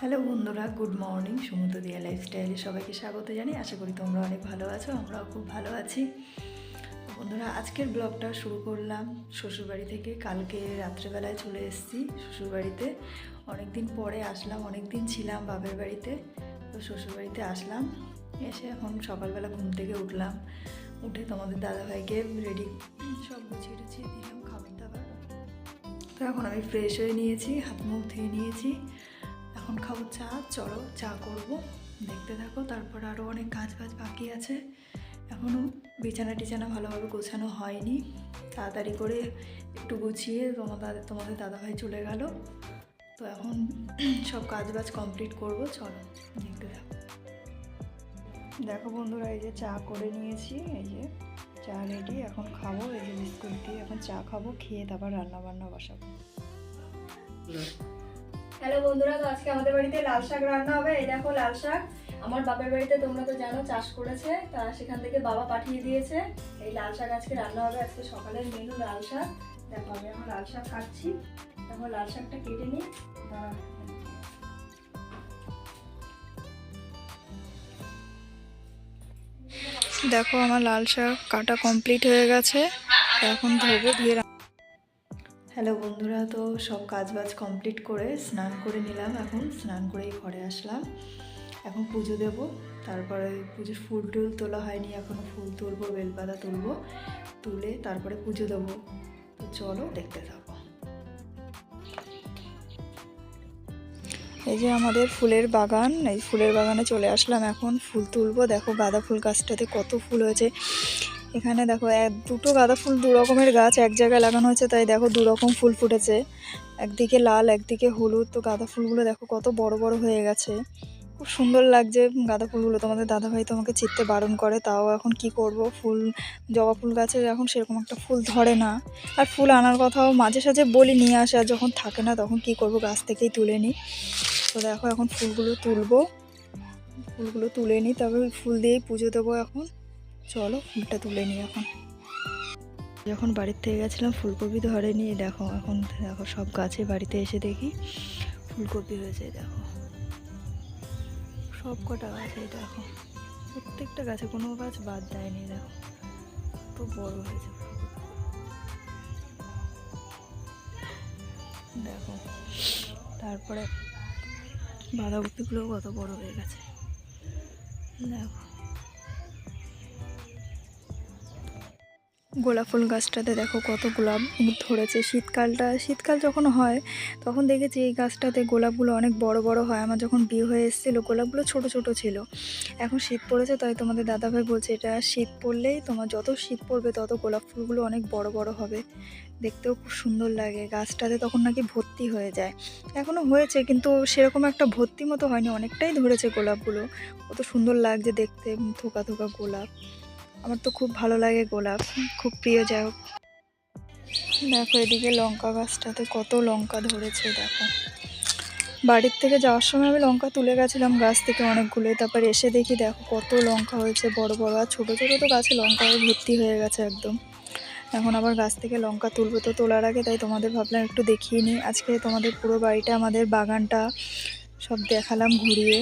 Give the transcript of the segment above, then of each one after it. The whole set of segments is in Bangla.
হ্যালো বন্ধুরা, গুড মর্নিং। সমুদ্র দিয়া লাইফস্টাইলে সবাইকে স্বাগত জানি আশা করি তোমরা অনেক ভালো আছো, আমরাও খুব ভালো আছি। বন্ধুরা, আজকের ব্লগটা শুরু করলাম শ্বশুরবাড়ি থেকে। কালকে রাত্রেবেলায় চলে এসেছি শ্বশুরবাড়িতে। অনেক দিন পরে আসলাম অনেক দিন ছিলাম বাপের বাড়িতে। তো শ্বশুরবাড়িতে আসলাম, এসে এখন সকালবেলা ঘুম থেকে উঠলাম। উঠে তোমাদের দাদাভাইকে রেডি সব গুছিয়ে টুছিয়ে দিলাম, খাবার দাবার। তো এখন আমি ফ্রেশ হয়ে নিয়েছি, হাত মুখ ধুয়ে নিয়েছি। এখন খাব চা, চলো চা করব। দেখতে থাকো, তারপর আরও অনেক কাজ বাজ বাকি আছে। এখনও বিছানা টিছানা ভালোভাবে গোছানো হয়নি। তাড়াতাড়ি করে একটু গুছিয়ে তোমাদের তোমাদের দাদাভাই চলে গেল। তো এখন সব কাজ বাজ কমপ্লিট করব, চলো দেখতে থাকো। দেখো বন্ধুরা, এই যে চা করে নিয়েছি, এই যে চা রেডি, এখন খাব, এই যে বিস্কুট দিয়ে এখন চা খাব, খেয়ে তারপর রান্না বান্না বসাবো হ্যালো বন্ধুরা, তো আজকে আমাদের বাড়িতে লাল শাক রান্না হবে। এই দেখো লাল শাক। আমার বাপের বাড়িতে তোমরা তো জানো চাষ করেছে, তা সেখান থেকে বাবা পাঠিয়ে দিয়েছে। এই লাল শাক আজকে রান্না হবে। আজকে সকালের মেনু লাল শাক। দেখো, আমি এখন লাল শাক কাটছি। দেখো, লাল শাকটা কেটে নিই। দেখো, আমার লাল শাক কাটা কমপ্লিট হয়ে গেছে। এখন ধোবো, ধুয়ে হ্যালো বন্ধুরা, তো সব কাজ বাজ কমপ্লিট করে স্নান করে নিলাম এখন। স্নান করেই ঘরে আসলাম। এখন পুজো দেব। তারপরে পুজোর ফুল টুল তোলা হয়নি এখনও ফুল তুলবো, বেলপাতা তুলবো, তুলে তারপরে পুজো দেবো। তো চলো দেখতে থাকো। এই যে আমাদের ফুলের বাগান, এই ফুলের বাগানে চলে আসলাম এখন। ফুল তুলবো। দেখো গাঁদা ফুল গাছটাতে কত ফুল হয়েছে। এখানে দেখো, এক, দুটো গাঁদা ফুল, দু রকমের গাছ, এক জায়গায় লাগানো হয়েছে, তাই দেখো দু রকম ফুল ফুটেছে। একদিকে লাল, একদিকে হলুদ, তো গাঁদা ফুলগুলো দেখো কত বড় বড় হয়ে গেছে। খুব সুন্দর লাগছে গাঁদা ফুলগুলো। তোমাদের দাদাভাই তোমাকে চিনতে বারণ করে, তাও এখন কি করব? ফুল, জবা ফুল গাছের এখন সেরকম একটা ফুল ধরে না। আর ফুল আনার কথাও মাঝে সাঝে বলি, নিয়ে আসে, আর যখন থাকে না তখন কি করব? গাছ থেকেই তুলে নিই। তো দেখো এখন ফুলগুলো তুলবো। ফুলগুলো তুলে নিই, তবে ফুল দিয়েই পুজো দেবো এখন। চলো, ফুলটা তুলে নিই এখন। যখন বাড়ির থেকে গেছিলাম, ফুলকপি ধরেনি দেখো, এখন দেখো সব গাছে বাড়িতে এসে দেখি ফুলকপি হয়েছে, দেখো। সব কটা গাছে দেখো। প্রত্যেকটা গাছে কোনো গাছ বাদ দেয়নি, দেখো। তো বড় হয়েছে দেখো, তারপরে বাঁধাকপিগুলোও কত বড় হয়ে গেছে। দেখো। গোলাপ ফুল গাছটাতে দেখো কত গোলাপ ধরেছে। শীতকালটা, শীতকাল যখন হয়, তখন দেখেছি এই গাছটাতে গোলাপগুলো অনেক বড় বড় হয়। আমার যখন বিয়ে হয়ে এসেছিল, গোলাপগুলো ছোট ছোট ছিল। এখন শীত পড়েছে, তাই তোমাদের দাদাভাই বলছে, এটা শীত পড়লেই তোমার যত শীত পড়বে, তত গোলাপ ফুলগুলো অনেক বড় বড় হবে। দেখতেও খুব সুন্দর লাগে। গাছটাতে তখন নাকি ভর্তি হয়ে যায়। এখনও হয়েছে, কিন্তু সেরকম একটা ভর্তি মতো হয়নি। অনেকটাই ধরেছে গোলাপগুলো। কত সুন্দর লাগছে দেখতে থোকা থোকা গোলাপ। আমার তো খুব ভালো লাগে গোলাপ, খুব প্রিয়, যাই হোক। দেখো এদিকে লঙ্কা গাছটাতে কত লঙ্কা ধরেছে, দেখো। বাড়ির থেকে যাওয়ার সময় আমি লঙ্কা তুলে গেছিলাম গাছ থেকে অনেকগুলোই, তারপর এসে দেখি দেখো কত লঙ্কা হয়েছে, বড় বড়। আর ছোটো ছোটো তো গাছে লঙ্কা ভর্তি হয়ে গেছে একদম। এখন আবার গাছ থেকে লঙ্কা তুলবো তো তোলার আগে, তাই তোমাদের ভাবলাম একটু দেখিয়ে নিই। আজকে তোমাদের পুরো বাড়িটা, আমাদের বাগানটা সব দেখালাম ঘুরিয়ে।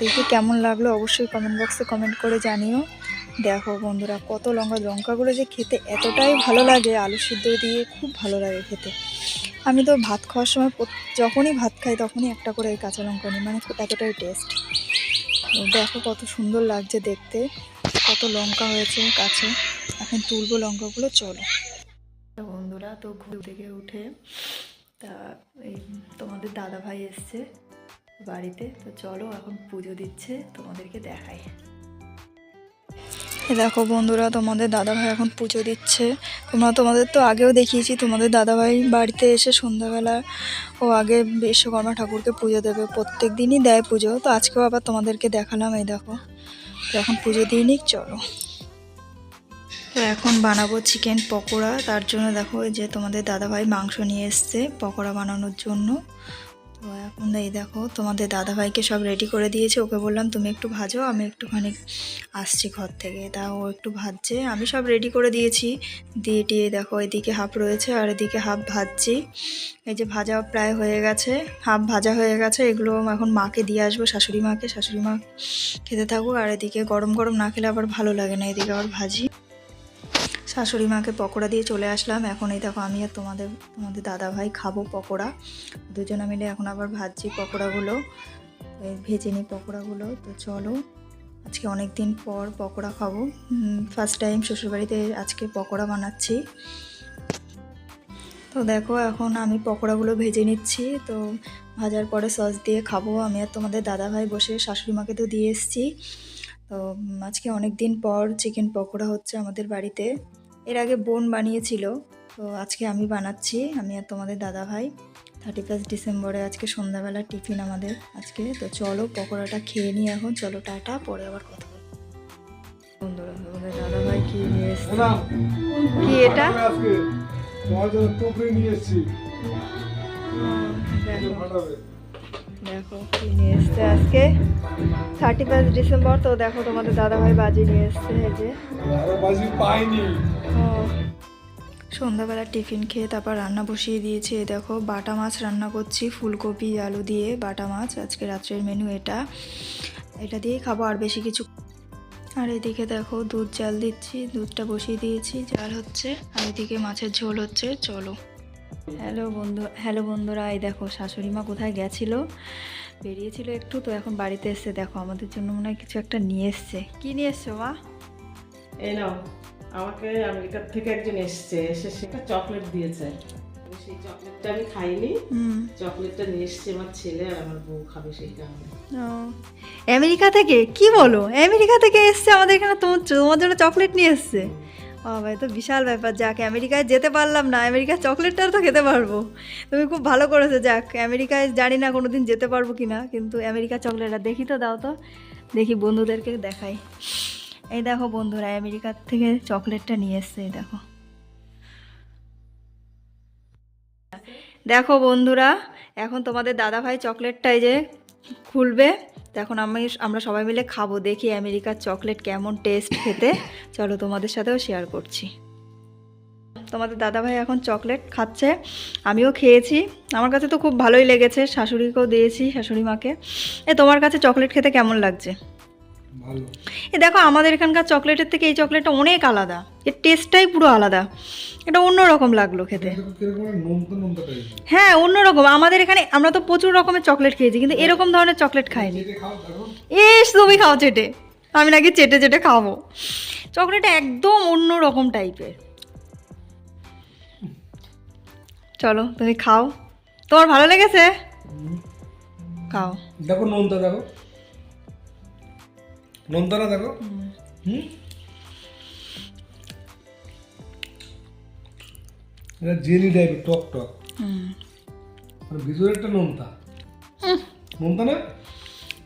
দেখি কেমন লাগল, অবশ্যই কমেন্ট বক্সে কমেন্ট করে জানিও। দেখো বন্ধুরা, কত লঙ্কা, লঙ্কাগুলো যে খেতে এতটাই ভালো লাগে, আলু সিদ্ধ দিয়ে খুব ভালো লাগে খেতে। আমি তো ভাত খাওয়ার সময় যখনই ভাত খাই তখনই একটা করে এই কাঁচা লঙ্কা নিই মানে এতটাই টেস্ট দেখো কত সুন্দর লাগছে দেখতে, কত লঙ্কা হয়েছে কাছে। এখন তুলবো লঙ্কাগুলো, চলো। বন্ধুরা, তো ঘুম থেকে উঠে, তা এই তোমাদের দাদা ভাই এসছে বাড়িতে, তো চলো এখন পুজো দিচ্ছে, তোমাদেরকে দেখাই। এ দেখো বন্ধুরা, তোমাদের দাদাভাই এখন পুজো দিচ্ছে। তোমরা তোমাদের তো আগেও দেখিয়েছি, তোমাদের দাদাভাই বাড়িতে এসে সন্ধ্যাবেলা ও আগে বিশ্বকর্মা ঠাকুরকে পুজো দেবে। প্রত্যেক দিনই দেয় পুজো। তো আজকেও আবার তোমাদেরকে দেখালাম, এই দেখো। এখন পুজো দিয়ে নিক, চলো। তো এখন বানাবো চিকেন পকোড়া। তার জন্য দেখো যে তোমাদের দাদাভাই মাংস নিয়ে এসছে পকোড়া বানানোর জন্য। তো এখন এই দেখো, তোমাদের দাদাভাইকে সব রেডি করে দিয়েছে। ওকে বললাম, তুমি একটু ভাজো, আমি একটুখানি আসছি ঘর থেকে। তা ও একটু ভাজছে, আমি সব রেডি করে দিয়েছি। দিয়ে টিয়ে দেখো, এদিকে হাফ রয়েছে আর এদিকে হাফ ভাজছি। এই যে ভাজা প্রায় হয়ে গেছে হাফ ভাজা হয়ে গেছে, এগুলো এখন মাকে দিয়ে আসব, শাশুড়ি মাকে। শাশুড়ি মা খেতে থাকুক, আর এদিকে গরম গরম না খেলে আবার ভালো লাগে না, এদিকে আবার ভাজি। শাশুড়ি মাকে পকোড়া দিয়ে চলে আসলাম। এখন এই দেখো আমি আর তোমাদের তোমাদের দাদা ভাই খাব পকোড়া। দুজনে মিলে এখন আবার ভাজছি পকোড়াগুলো। ভেজে নিই পকোড়াগুলো। তো চলো, আজকে অনেক দিন পর পকোড়া খাব। ফার্স্ট টাইম শ্বশুরবাড়িতে আজকে পকোড়া বানাচ্ছি। তো দেখো এখন আমি পকোড়াগুলো ভেজে নিচ্ছি। তো ভাজার পরে সস দিয়ে খাব। আমি আর তোমাদের দাদা ভাই বসে শাশুড়ি মাকে তো দিয়ে এসেছি। তো আজকে অনেক দিন পর চিকেন পকোড়া হচ্ছে আমাদের বাড়িতে। এর আগে বোন বানিয়েছিল তো আজকে আমি বানাচ্ছি আমি আর তোমাদের দাদা ভাই থার্টি ফার্স্ট ডিসেম্বরে আজকে সন্ধ্যাবেলা টিফিন আমাদের আজকে। তো চলো পকোড়াটা খেয়ে নিই এখন চলো টাটা পরে আবার কথা বন্ধুরা তোমাদের দাদা ভাই কি নিয়ে এসছে? কি এটা? নিয়ে এসেছি। দেখো কি নিয়ে এসছে আজকে। থার্টি ফার্স্ট ডিসেম্বর তো দেখো তোমাদের দাদা ভাই বাজি নিয়ে এসছে এই যে। সন্ধ্যাবেলা টিফিন খেয়ে তারপর রান্না বসিয়ে দিয়েছি দেখো বাটা মাছ রান্না করছি ফুলকপি আলু দিয়ে বাটা মাছ আজকে রাত্রের মেনু এটা। এটা দিয়েই খাব আর বেশি কিছু। আর এদিকে দেখো দুধ জাল দিচ্ছি দুধটা বসিয়ে দিয়েছি জাল হচ্ছে আর এদিকে মাছের ঝোল হচ্ছে চলো। হ্যালো বন্ধু হ্যালো বন্ধুরা এই দেখো শাশুড়ি মা কোথায় গেছিল? বেরিয়েছিল একটু তো এখন বাড়িতে এসছে। দেখো আমাদের জন্য মনে হয় কিছু একটা নিয়ে এসছে। কি নিয়ে এসছো মা? এই নাও আমাকে আমেরিকার থেকে একজন এসছে। এসে সেটা চকলেট দিয়েছে। সেই চকলেটটা আমি খাইনি। চকলেটটা নিয়ে এসছে আমার ছেলে আর আমার বউ খাবে সেই কারণে। আমেরিকা থেকে? কি বলো? আমেরিকা থেকে এসছে আমাদের এখানে তোমার তোমার জন্য চকলেট নিয়ে এসছে। বাবা তো বিশাল ব্যাপার। যাক, আমেরিকায় যেতে পারলাম না, আমেরিকার চকলেটটা তো খেতে পারব। তুমি খুব ভালো করেছ, যাক, আমেরিকায় জানি না কোনো দিন যেতে পারব কি না কিন্তু আমেরিকার চকলেটটা দেখি তো, দাও তো। দেখি বন্ধুদেরকে দেখাই। এই দেখো বন্ধুরা, আমেরিকার থেকে চকলেটটা নিয়ে এসছে, এই দেখো। দেখো বন্ধুরা, এখন তোমাদের দাদাভাই চকলেটটা যে খুলবে তো এখন আমি আমরা সবাই মিলে খাব, দেখি আমেরিকার চকলেট কেমন টেস্ট খেতে। চলো তোমাদের সাথেও শেয়ার করছি। তোমাদের দাদাভাই এখন চকলেট খাচ্ছে, আমিও খেয়েছি। আমার কাছে তো খুব ভালোই লেগেছে, শাশুড়িকেও দিয়েছি, শাশুড়ি মাকে। এ, তোমার কাছে চকলেট খেতে কেমন লাগছে? এ দেখো আমাদের এখানকার চকলেটের থেকে এই চকলেটটা অনেক আলাদা। এর টেস্টটাই পুরো আলাদা। এটা অন্যরকম লাগল খেতে। হ্যাঁ অন্যরকম। আমাদের এখানে আমরা তো প্রচুর রকমের চকলেট খেয়েছি কিন্তু এরকম ধরনের চকলেট খাইনি। এস তুমি খাও চেটে। আমি নাকি চেটে চেটে খাব। চকলেটটা একদম অন্য রকম টাইপের চলো তুমি খাও। তোমার ভালো লেগেছে? খাও। দেখো নোনতা দেখো। নোনতা না দেখো। হুম? এটা জেলি টাইপের টক টক। হুম। আর ভিতরে একটা নোনতা। নোনতা না?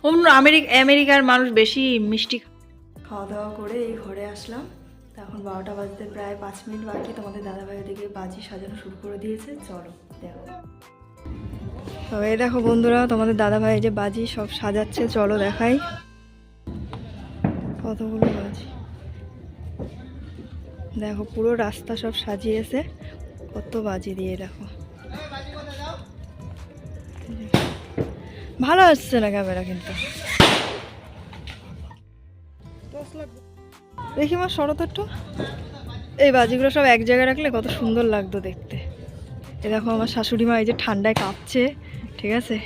অন্য আমেরিকা আমেরিকার মানুষ বেশি মিষ্টি খাওয়া দাওয়া করে এই ঘরে আসলাম। এখন বারোটা বাজতে প্রায় পাঁচ মিনিট বাকি। তোমাদের দাদাভাই ওদিকে বাজি সাজানো শুরু করে দিয়েছে। চলো দেখো। তো এই দেখো বন্ধুরা তোমাদের দাদাভাই যে বাজি সব সাজাচ্ছে। চলো দেখাই। কতগুলো বাজি। দেখো পুরো রাস্তা সব সাজিয়েছে। কত বাজি দিয়ে দেখো। ভালো আসছে না ক্যামেরা কিন্তু। দেখি মা শরৎ একটু। এই বাজিগুলো সব এক জায়গায় রাখলে কত সুন্দর লাগতো দেখতে। এ দেখো আমার শাশুড়ি মা এই যে ঠান্ডায় কাঁপছে ঠিক আছে?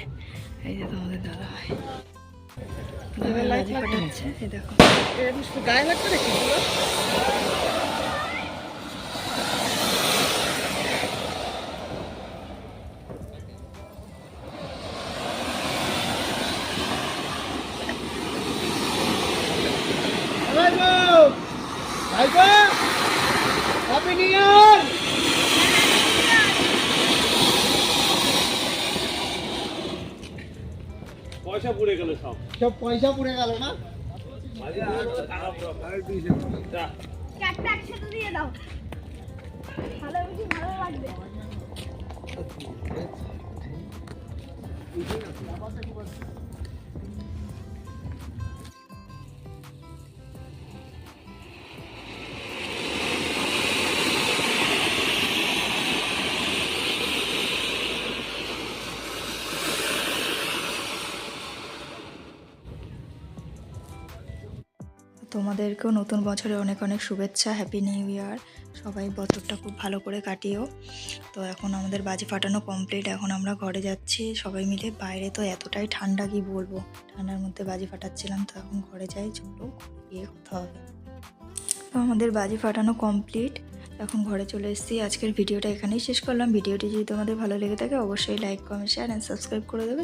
এই যে তোমাদের দাদা ভাই এই দেখো। গায়ে লাগবে নাকি? পয়সা পুড়ে গেল সব। সব পয়সা পুড়ে গেল না? চারটা একসাথে দিয়ে দাও। ভালো বেশি ভালো লাগবে। তোমাদেরকেও নতুন বছরে অনেক অনেক শুভেচ্ছা হ্যাপি নিউ ইয়ার সবাই বছরটা খুব ভালো করে কাটিও। তো এখন আমাদের বাজি ফাটানো কমপ্লিট এখন আমরা ঘরে যাচ্ছি। সবাই মিলে বাইরে তো এতটাই ঠান্ডা, কি বলব? ঠান্ডার মধ্যে বাজি ফাটাচ্ছিলাম, তো এখন ঘরে যাই। চলো গিয়ে কথা হবে। তো আমাদের বাজি ফাটানো কমপ্লিট এখন ঘরে চলে এসেছি। আজকের ভিডিওটা এখানেই শেষ করলাম। ভিডিওটি যদি তোমাদের ভালো লেগে থাকে, অবশ্যই like comment share and subscribe করে দেবে।